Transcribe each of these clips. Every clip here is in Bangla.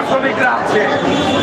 ma solo grazie.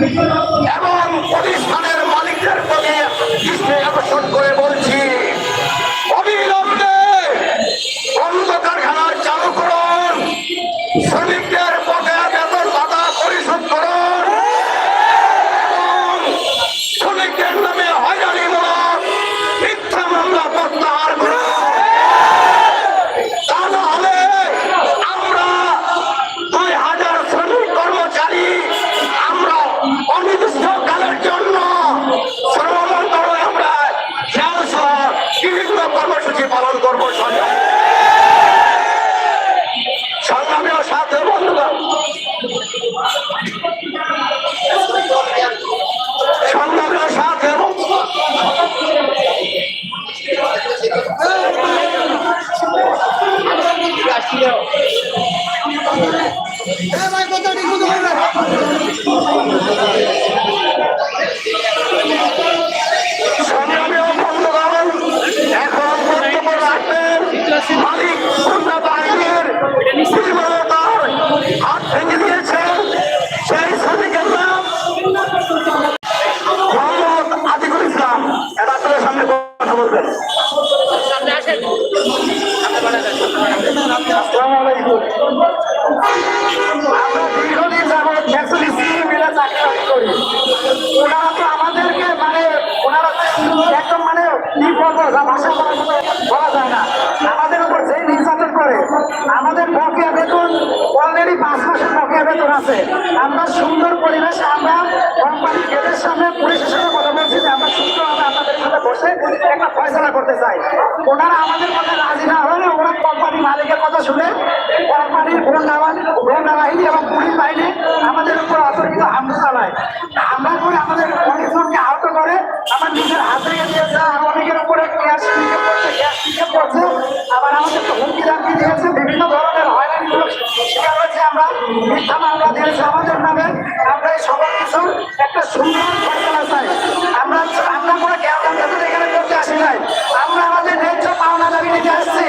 এবং প্রতিষ্ঠানের মালিকদের প্রতি দৃষ্টি আকর্ষণ করে বলছি কর্মসূচি পালন করব সংগ্রাম সাথে বন্ধুরা। সাথে মালিক একটা ফয়সলা করতে চাই। ওনারা আমাদের কথা রাজি না হলে ওরা কোম্পানি মালিকের কথা শুনে কোম্পানির গোয়েন্দা বাহিনী এবং পুলিশ বাহিনী আমাদের উপর অতর্কিত হামলা চালায়। হামলা করে আমাদের অনেকজনকে আহত করে আমার নিজের হাত দিয়েছে, আর অনেকের উপরে গ্যাস করছে, গ্যাস নিক্ষেপ করছে, আবার আমাদেরকে হুমকি দামকি দিয়েছে, বিভিন্ন ধরনের হয়রানিগুলো শিকার হয়েছে আমরা। মিথ্যা মামলা দিয়েছে আমাদের নামে। আমরা এই সকল একটা সুন্দর ফয়সলা চাই। আমরা আমরা করে কেউ এখানে আমরা আমাদের ন্যায্য পাওনা দাবি নিতে আসছি।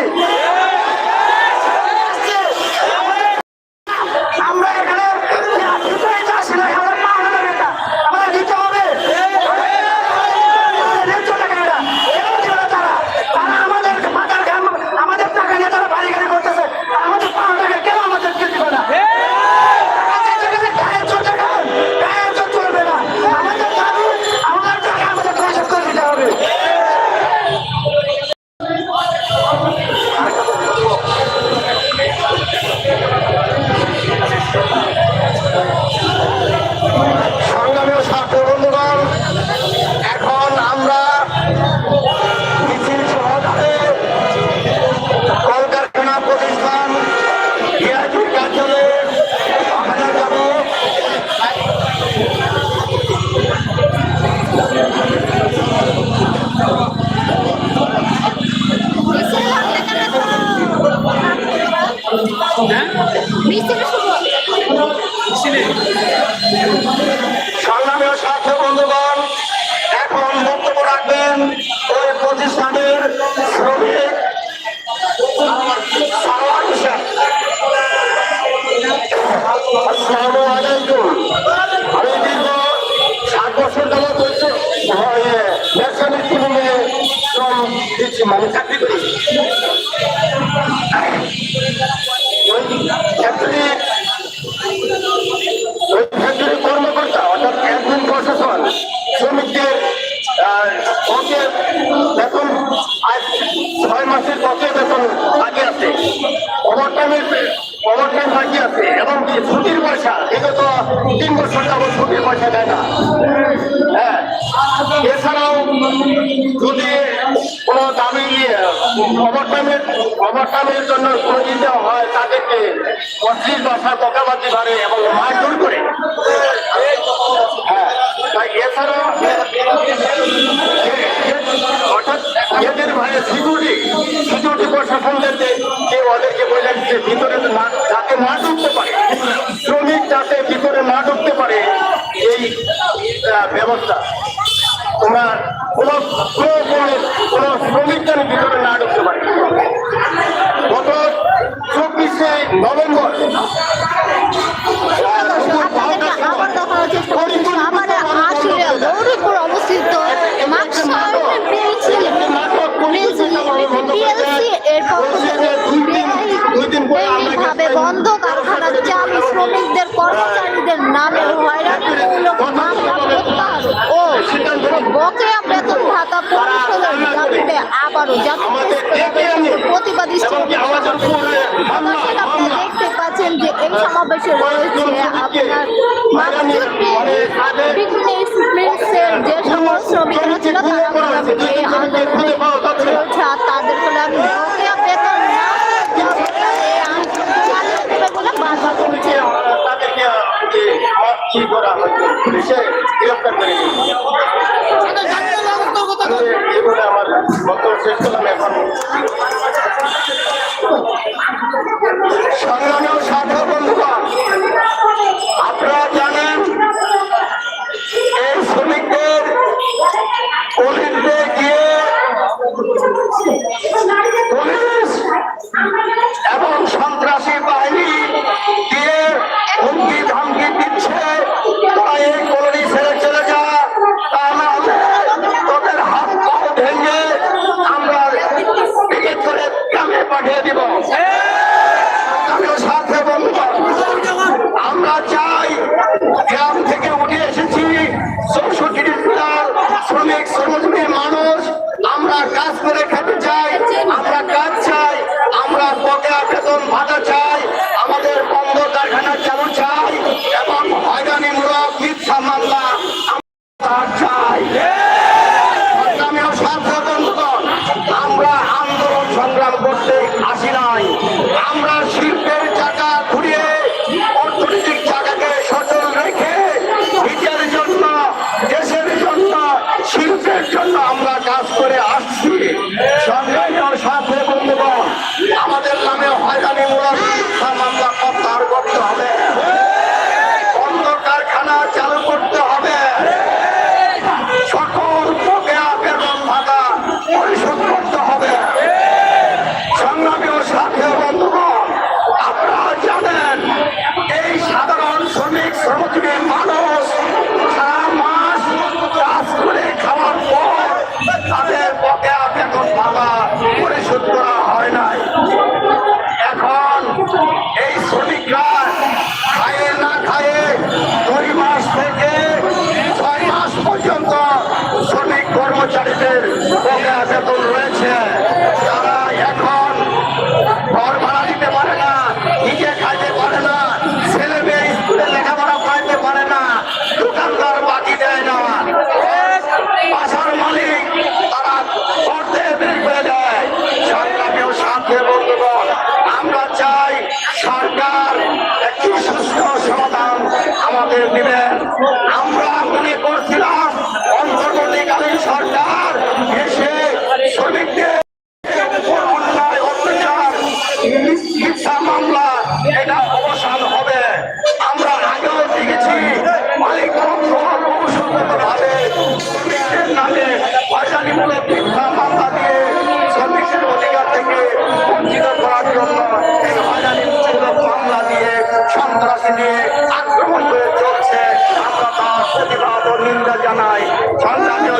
মানে চাকরি করি। কর্মকর্তা, অর্থাৎ অ্যাডমিন প্রশাসন, শ্রমিকদের পক্ষে বেতন আজ ছয় মাসের পক্ষে বেতন বাকি আছে। ওভারটাইমের ওভারটাইম বাকি আছে এবং ছুটির পয়সা, বিগত তিন বছর যাবত ছুটির পয়সা দেয় না। হ্যাঁ এছাড়াও যদি কোনো দাবি জন্য দেওয়া হয় তাদেরকে পঁচিশ বছর বকাবাদি করে এবং মারধর করে। হ্যাঁ তাই এছাড়াও অর্থাৎ এদের ভাই সিকিউরিটি সিকিউরিটি প্রশাসনদেরকে যে ওদেরকে বলে যে ভিতরে যাতে না ঢুকতে পারে, শ্রমিক যাতে ভিতরে না ঢুকতে পারে আহ, ব্যবস্থা তোমরা কোনো কোনো কোনো শ্রমিক যেন ভিতরে না ঢুকতে পারে গত চব্বিশে নভেম্বর আপনাদেরকে আবার দেখানোর চেষ্টা করছি আমাদের আসলে গৌরীপুর অবস্থিত মাকসার পেন্সিল পিএলসি এর পক্ষ থেকে ভাবে বন্ধ কারখানা চালু শ্রমিকদের কর্মচারীদের নামে হয়রানিমূলক মামলা প্রত্যাহার ও বকেয়া বেতন ভাতা পরিশোধের দাবিতে আবারও জাতীয় প্রতিবাদী আপনারা দেখতে পাচ্ছেন যে এই সমাবেশে রয়েছে মার্কেট ফিটনেস যে সকল শ্রমিকরা ছিল তারা Ya, kaget. মামলা দিয়ে শ্রমিকের থেকে বঞ্চিত করার জন্য এই! দিয়ে সন্ত্রাসী দিয়ে আক্রমণ করে চলছে আমরা তার প্রতিবাদ ও নিন্দা জানাই সংগ্রামীয়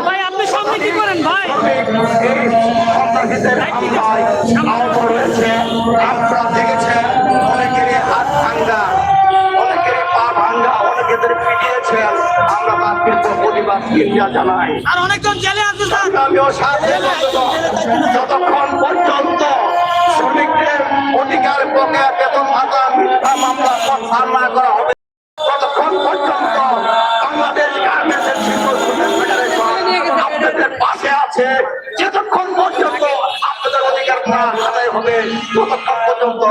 ভাই আপনি সামনে কি করেন ভাই সন্ত্রাসীদের হামলায় আহত রয়েছে আর অনেকজন জেলে আছে আমিও সাথে যতক্ষণ পর্যন্ত শ্রমিকদের অধিকার বকেয়া বেতন ভাতা মামলা ততক্ষণ পর্যন্ত বাংলাদেশ গার্মেন্টসের শিল্প আপনাদের পাশে আছে। যতক্ষণ পর্যন্ত আপনাদের অধিকার আদায় হবে, ততক্ষণ পর্যন্ত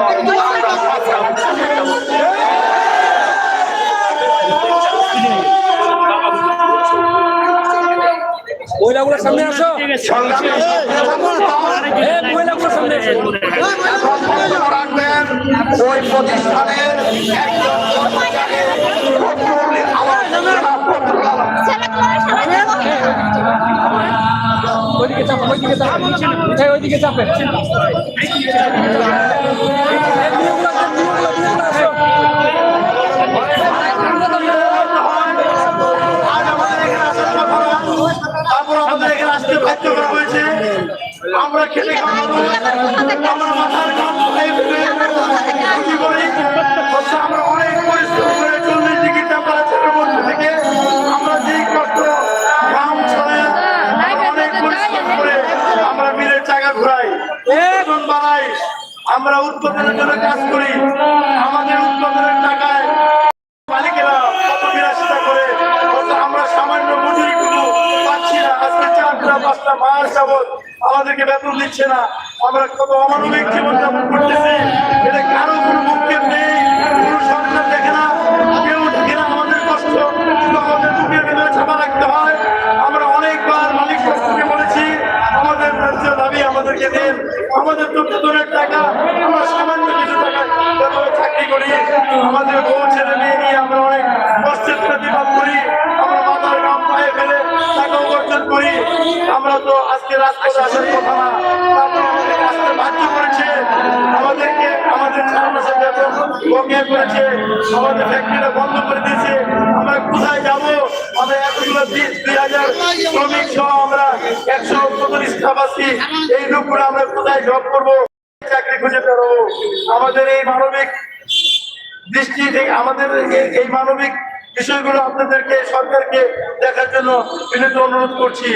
মহিলাগুলোর সামনে আসো মহিলাগুলোর সামনে ওই প্রতিষ্ঠানের ওইদিকে চাপ ওইদিকে চাপ ওইদিকে চাপেন এখানে করা হয়েছে। আমরা খেতে খাওয়াবো আমরা মাথার আমরা অনেক পরিশ্রম করে চল্লিশ ডিগ্রি আমরা যেই কষ্ট আমরা উৎপাদনের জন্য কাজ করি। আমাদের উৎপাদনের টাকায় পাঁচটা মাস যাবত আমাদেরকে বেতন দিচ্ছে না। আমরা কত অমানবিক জীবন যাপন করতেছি, এটা কারও কোনো মুখ্যের নেই, কোনো সরকার দেখে না, কেউ দেখে না আমাদের কষ্ট। আমাদের মুখের ভেতরে ছাপা রাখতে হয়। আমরা অনেকবার মালিক পক্ষকে বলেছি, আমাদের ন্যায্য দাবি আমাদেরকে দিন, আমাদের তো বেতনের টাকা, আমরা সামান্য কিছু আমরা তো আজকে না বাধ্য করেছে, আমাদেরকে আমাদের ফ্যাক্টরিটা বন্ধ করে দিয়েছে, আমরা কোথায় যাব? দুই হাজার আমরা একশো এই আমরা কোথায় জব করব? চাকরি খুঁজে বেরোবো আমাদের এই মানবিক দৃষ্টি আমাদের এই- এই মানবিক বিষয়গুলো আপনাদেরকে, সরকারকে দেখার জন্য বিনীত অনুরোধ করছি।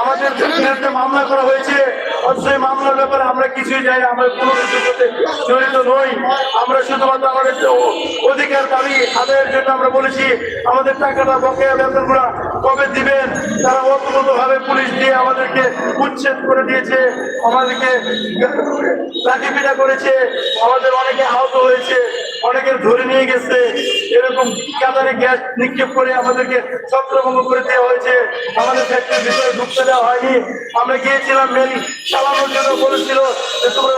আমাদের বিরুদ্ধে মামলা করা হয়েছে। এই মামলার ব্যাপারে আমরা কিছুই না, আমরা কোনো সাথে জড়িত নই। আমরা শুধুমাত্র আমাদের অধিকার দাবি আদায়ের জন্য আমরা বলেছি আমাদের টাকাটা বকেয়া বেতনগুলো কবে দিবেন? তারা অতগত ভাবে পুলিশ দিয়ে আমাদেরকে উচ্ছেদ করে দিয়েছে আমাদেরকে লাঠিপিটা করেছে আমাদের অনেকে আহত হয়েছে। অনেকের ধরে নিয়ে গেছে, এরকম কাতারে গ্যাস নিক্ষেপ করে আমাদেরকে ছত্রভঙ্গ করে দেওয়া হয়েছে। আমাদের ফ্যাক্টরির ভিতরে ঢুকতে দেওয়া হয়নি। আমরা গিয়েছিলাম, মেল চালানোর জন্য বলেছিল যে, তোমরা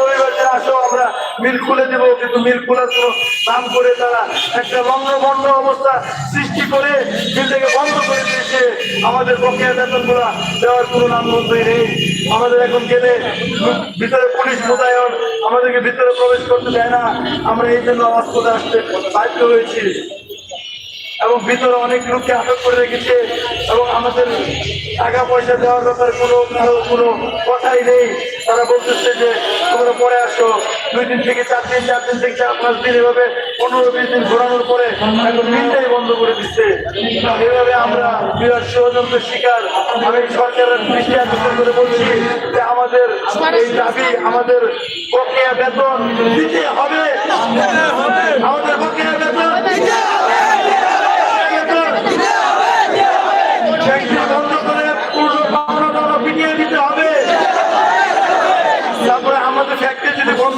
মিল খুলে দেবো, কিন্তু মিল খোলার কোনো নাম করে তারা একটা লগ্নভণ্ড অবস্থা সৃষ্টি করে মিলটাকে বন্ধ করে দিয়েছে। আমাদের পক্ষে বেতনগুলা দেওয়ার কোনো নাম বন্ধই নেই। আমাদের এখন গেলে ভিতরে পুলিশ মোতায়ন, আমাদেরকে ভিতরে প্রবেশ করতে দেয় না। আমরা এই জন্য আমার আসতে বাধ্য হয়েছি। এবং ভিতরে অনেক লোককে আটক করে রেখেছে এবং আমাদের টাকা পয়সা দেওয়ার ব্যাপারে কোনো কোনো কথাই নেই। তারা বলতেছে যে, তোমরা পরে আসো। দুই দিন থেকে চার দিন চার দিন থেকে চার পাঁচ দিন এভাবে পনেরো বিশ দিন ঘোরানোর পরে এখন মিলটাই বন্ধ করে দিচ্ছে। এভাবে আমরা বিরাট ষড়যন্ত্রের শিকার। আমি সরকারের দৃষ্টি আকর্ষণ করে বলছি যে, আমাদের এই দাবি, আমাদের বকেয়া বেতন দিতে হবে। আমাদের বকেয়া বেতন দিতে হবে চাকরি বন্ধ করে পূর্ণ পাওনা টাকা ফিরিয়ে দিতে হবে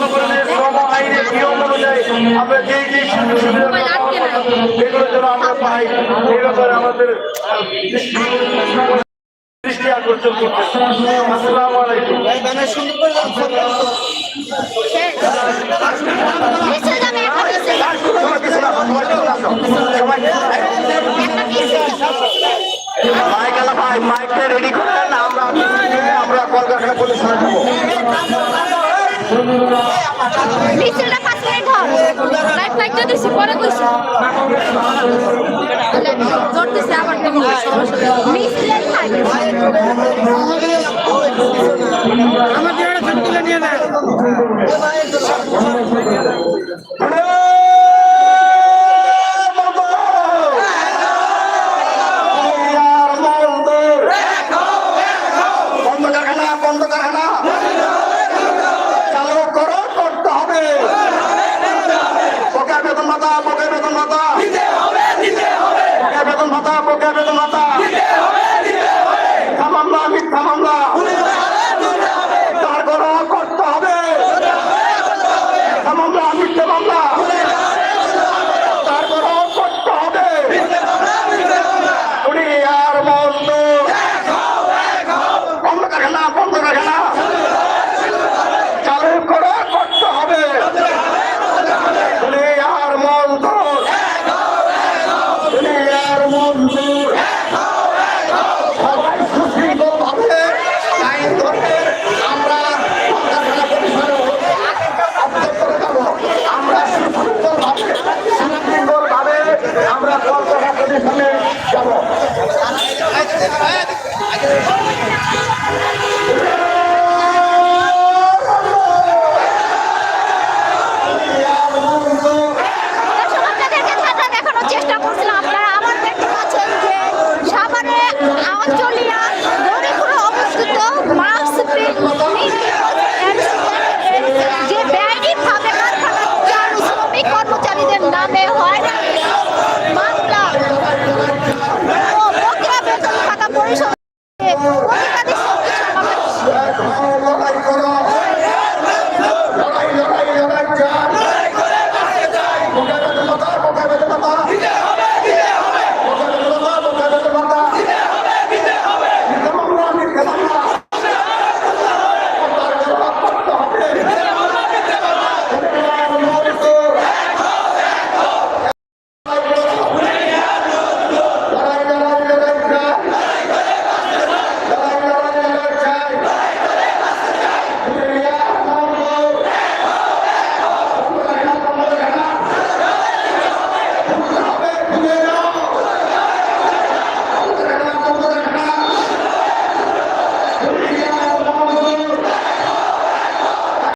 শ্রম আইনের নিয়ম অনুযায়ী আমরা যে যে সুযোগ সুবিধা এগুলো যেন আমরা পাই। ব্যাপারে আমাদের দৃষ্টি আকর্ষণ আসসালামু আলাইকুম। মাইক রেডি করেন আমরা আমরা পরিচালনা যাব মিছিলটা পাঁচ মিনিট ধর। লাইট লাইটটা দিছি নিয়ে নেয় বন্ধ কারখানা বন্ধ কারখানা চালু করো করতে হবে পোকা বেতন ভাতা পোকা বেতন ভাতা পোকা বেতন ভাতা পোকা বেতন ভাতা মিথ্যা মামলা মিথ্যা মামলা তার করো করতে হবে মিথ্যা মামলা মিথ্যা মামলা তার করো করতে হবে দুনিয়ার বন্ধ বন্ধ কারখানা বন্ধ চালু করো করতে হবে। দুনিয়ার মজদুর দুনিয়ার মজদুর সবাই সুশৃঙ্খল ভাবে আইন ধরে আমরা আমরা সুশৃঙ্খল ভাবে সুশৃঙ্খল ভাবে আমরা কলকারখানা পরিসরে যাব।